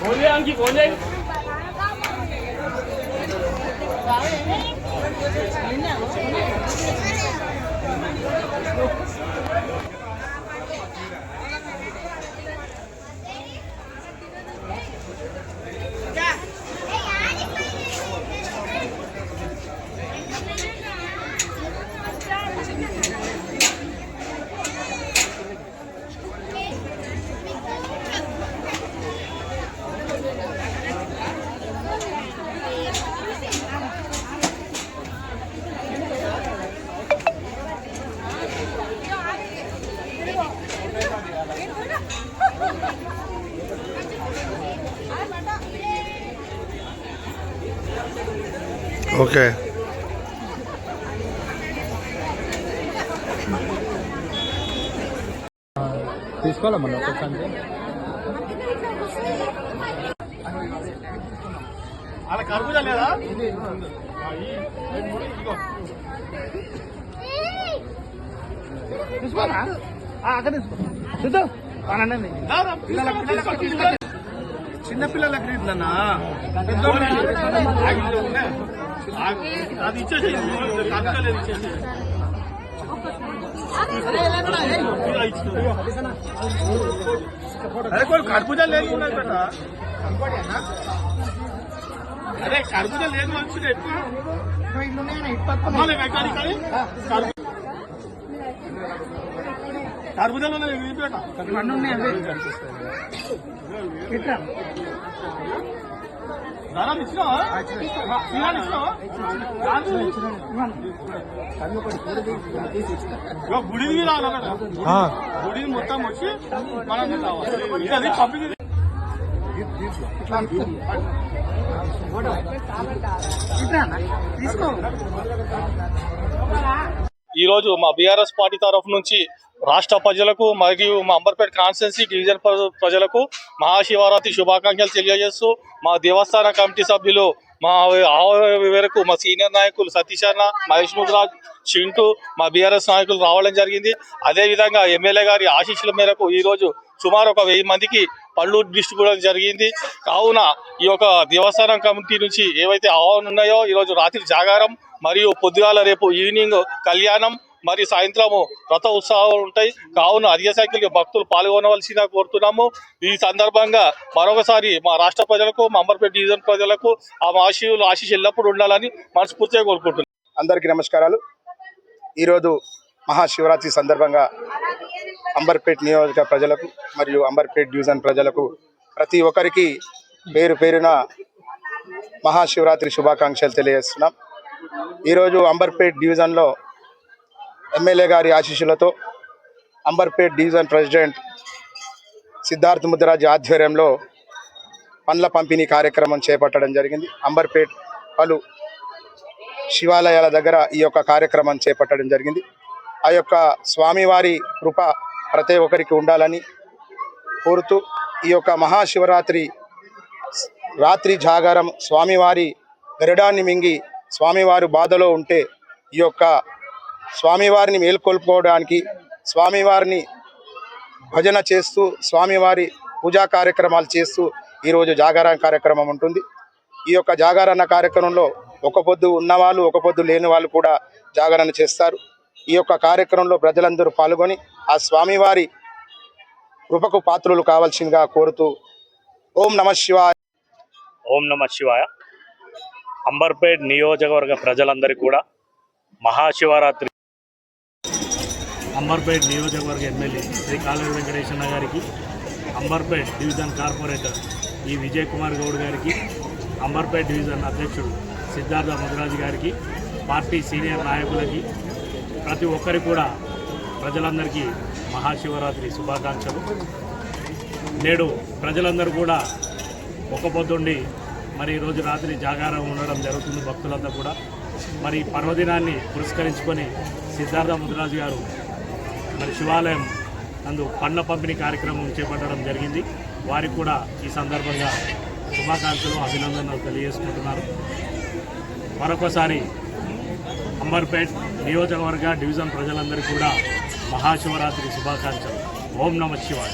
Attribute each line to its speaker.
Speaker 1: Phone చేయాలి phone చేయి Thank you. Okay
Speaker 2: తీసుకోవాలా మన ఒక్కొక్కసారి
Speaker 3: అలా కర్బూజా లేదా
Speaker 2: తీసుకోవాలా అక్కడ తీసుకో చూద్దాం
Speaker 3: చిన్న పిల్లలకి ఇట్లన్నా అది ఇచ్చేసి అరే కొన్ని కర్బూజా లేదు బేట. అరే కర్బూజా లేదు వచ్చింది ఎక్కువ. కానీ కర్బూజాలో ఇచ్చినావా? గుడిది మొత్తం వచ్చి మనం అది పంపింది ఈ రోజు మా బీఆర్ఎస్ పార్టీ తరఫు నుంచి రాష్ట్ర ప్రజలకు మరియు మా అంబర్పేట కాన్స్టెన్సీ డివిజన్ ప్ర- ప్రజలకు మహాశివరాత్రి శుభాకాంక్షలు తెలియజేస్తూ మా దేవస్థాన కమిటీ సభ్యులు మా ఆ మేరకు మా సీనియర్ నాయకులు సతీష్ అన్న మహేష్ ముద్రాజ్ చింటూ మా బీఆర్ఎస్ నాయకులు రావడం జరిగింది. అదేవిధంగా ఎమ్మెల్యే గారి ఆశీస్సుల మేరకు ఈరోజు సుమారు ఒక వెయ్యి మందికి పళ్ళు డిస్ట్రిబ్యూట్ జరిగింది. కావున ఈ యొక్క దేవస్థానం కమిటీ నుంచి ఏవైతే ఆహ్వానం ఉన్నాయో ఈరోజు రాత్రి జాగారం మరియు పొద్దుగాల రేపు ఈవినింగ్ కళ్యాణం మరి సాయంత్రము రథ ఉత్సవాలు ఉంటాయి. కావున అధిక సంఖ్యలో భక్తులు పాల్గొనవలసిందిగా కోరుతున్నాము. ఈ సందర్భంగా మరొకసారి మా రాష్ట్ర ప్రజలకు మా అంబర్పేట డివిజన్ ప్రజలకు ఆ ఆశీవులు ఆశీస్సు ఎల్లప్పుడూ ఉండాలని మనస్ఫూర్తిగా కోరుకుంటున్నాం.
Speaker 4: అందరికీ నమస్కారాలు. ఈరోజు మహాశివరాత్రి సందర్భంగా అంబర్పేట్ నియోజక ప్రజలకు మరియు అంబర్పేట్ డివిజన్ ప్రజలకు ప్రతి ఒక్కరికి పేరు పేరున మహాశివరాత్రి శుభాకాంక్షలు తెలియజేస్తున్నాం. ఈరోజు అంబర్పేట్ డివిజన్లో ఎమ్మెల్యే గారి ఆశీస్సులతో అంబర్పేట్ డివిజన్ ప్రెసిడెంట్ సిద్ధార్థ్ ముద్రాజ్ ఆధ్వర్యంలో పండ్ల పంపిణీ కార్యక్రమం చేపట్టడం జరిగింది. అంబర్పేట్ పలు శివాలయాల దగ్గర ఈ యొక్క కార్యక్రమం చేపట్టడం జరిగింది. ఆ యొక్క స్వామివారి కృప ప్రతి ఒక్కరికి ఉండాలని కోరుతూ ఈ యొక్క మహాశివరాత్రి రాత్రి జాగారం స్వామివారి గరుడాన్ని మింగి స్వామివారు బాధలో ఉంటే ఈ యొక్క స్వామివారిని మేల్కొల్పుకోవడానికి స్వామివారిని భజన చేస్తూ స్వామివారి పూజా కార్యక్రమాలు చేస్తూ ఈరోజు జాగరణ కార్యక్రమం ఉంటుంది. ఈ యొక్క జాగరణ కార్యక్రమంలో ఒక పొద్దు ఉన్నవాళ్ళు ఒక పొద్దు లేని వాళ్ళు కూడా జాగరణ చేస్తారు. ఈ యొక్క కార్యక్రమంలో ప్రజలందరూ పాల్గొని ఆ స్వామివారి కృపకు పాత్రులు కావాల్సిందిగా కోరుతూ ఓం నమ శివాయ.
Speaker 5: ఓం నమ శివాయ. అంబర్పేట్ నియోజకవర్గ ప్రజలందరికీ కూడా మహాశివరాత్రి అంబర్పేట్ నియోజకవర్గ ఎమ్మెల్యే శ్రీ కాలువ వెంకటేశ్వర గారికి అంబర్పేట్ డివిజన్ కార్పొరేటర్ ఈ విజయ్ కుమార్ గౌడ్ గారికి అంబర్పేట్ డివిజన్ అధ్యక్షుడు సిద్ధార్థ ముదిరాజు గారికి పార్టీ సీనియర్ నాయకులకి ప్రతి ఒక్కరికి కూడా ప్రజలందరికీ మహాశివరాత్రి శుభాకాంక్షలు. నేడు ప్రజలందరూ కూడా ఒక పొద్దుండి మరి ఈరోజు రాత్రి జాగారం ఉండడం జరుగుతుంది భక్తులంతా కూడా. మరి పర్వదినాన్ని పురస్కరించుకొని సిద్ధార్థ ముదిరాజు గారు మరి శివాలయం నందు పండ్ల పంపిణీ కార్యక్రమం చేపట్టడం జరిగింది. వారికి కూడా ఈ సందర్భంగా శుభాకాంక్షలు అభినందనలు తెలియజేసుకుంటున్నారు. మరొకసారి అంబర్పేట్ నియోజకవర్గ డివిజన్ ప్రజలందరికీ కూడా మహాశివరాత్రి శుభాకాంక్షలు. ఓం నమ శివాయ.